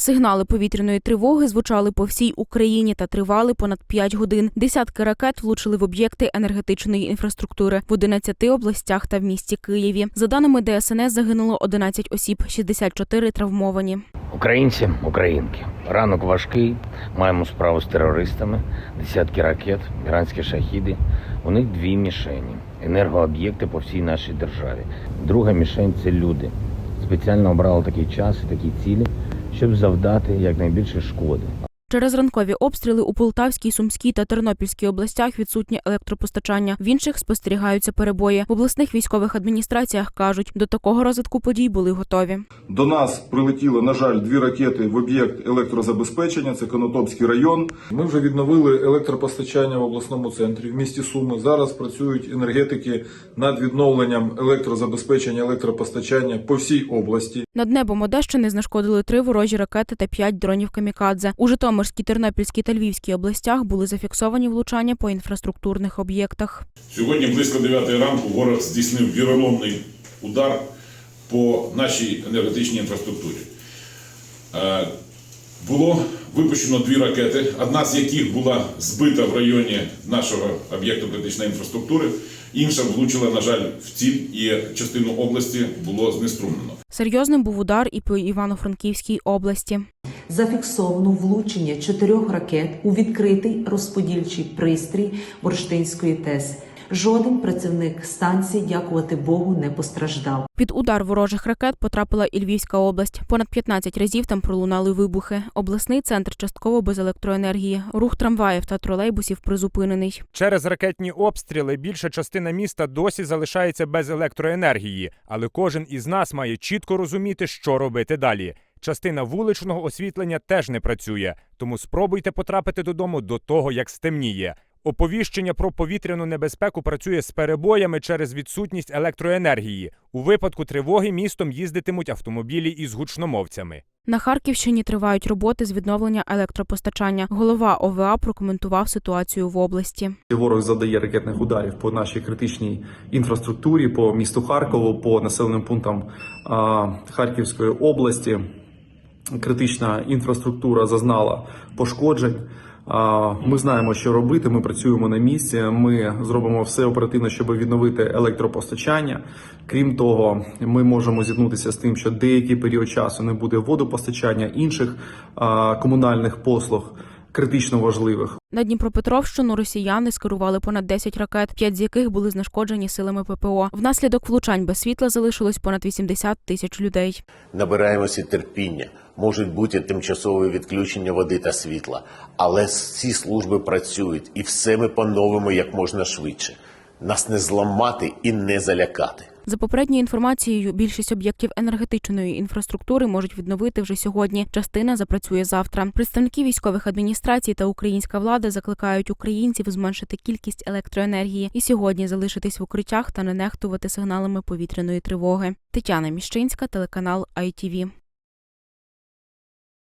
Сигнали повітряної тривоги звучали по всій Україні та тривали понад 5 годин. Десятки ракет влучили в об'єкти енергетичної інфраструктури в 11 областях та в місті Києві. За даними ДСНС, загинуло 11 осіб, 64 травмовані. Українці, українки, ранок важкий. Маємо справу з терористами, десятки ракет, іранські шахіди. У них дві мішені енергооб'єкти по всій нашій державі. Друга мішень це люди. Спеціально обрали такий час і такі цілі, щоб завдати якнайбільше шкоди. Через ранкові обстріли у Полтавській, Сумській та Тернопільській областях відсутнє електропостачання. В інших спостерігаються перебої. В обласних військових адміністраціях кажуть, до такого розвитку подій були готові. До нас прилетіло, на жаль, дві ракети в об'єкт електрозабезпечення. Це Конотопський район. Ми вже відновили електропостачання в обласному центрі в місті Суми. Зараз працюють енергетики над відновленням електрозабезпечення, електропостачання по всій області. Над небом Одещини знешкодили три ворожі ракети та п'ять дронів камікадзе. У Житомирській, Тернопільській та Львівській областях були зафіксовані влучання по інфраструктурних об'єктах. Сьогодні близько 9 ранку ворог здійснив віроломний удар по нашій енергетичній інфраструктурі. Е, Було випущено дві ракети, одна з яких була збита в районі нашого об'єкту критичної інфраструктури, інша влучила, на жаль, в ціль і частину області було знеструмлено. Серйозним був удар і по Івано-Франківській області. Зафіксовано влучення чотирьох ракет у відкритий розподільчий пристрій Бурштинської ТЕС. Жоден працівник станції, дякувати Богу, не постраждав. Під удар ворожих ракет потрапила і Львівська область. Понад 15 разів там пролунали вибухи. Обласний центр частково без електроенергії. Рух трамваїв та тролейбусів призупинений. Через ракетні обстріли більша частина міста досі залишається без електроенергії, але кожен із нас має чітко розуміти, що робити далі. Частина вуличного освітлення теж не працює, тому спробуйте потрапити додому до того, як стемніє. Оповіщення про повітряну небезпеку працює з перебоями через відсутність електроенергії. У випадку тривоги містом їздитимуть автомобілі із гучномовцями. На Харківщині тривають роботи з відновлення електропостачання. Голова ОВА прокоментував ситуацію в області. Ворог завдає ракетних ударів по нашій критичній інфраструктурі, по місту Харкову, по населеним пунктам а, Харківської області. Критична інфраструктура зазнала пошкоджень. Ми знаємо, що робити. Ми працюємо на місці. Ми зробимо все оперативно, щоб відновити електропостачання. Крім того, ми можемо зіткнутися з тим, що деякий період часу не буде водопостачання інших комунальних послуг критично важливих. На Дніпропетровщину росіяни скерували понад 10 ракет, п'ять з яких були знешкоджені силами ППО. Внаслідок влучань без світла залишилось понад 80 тисяч людей. Набираємося терпіння. Можуть бути тимчасові відключення води та світла, але всі служби працюють і все ми по-новому як можна швидше. Нас не зламати і не залякати. За попередньою інформацією, більшість об'єктів енергетичної інфраструктури можуть відновити вже сьогодні. Частина запрацює завтра. Представники військових адміністрацій та українська влада закликають українців зменшити кількість електроенергії і сьогодні залишитись в укриттях та не нехтувати сигналами повітряної тривоги. Тетяна Міщинська, телеканал ITV.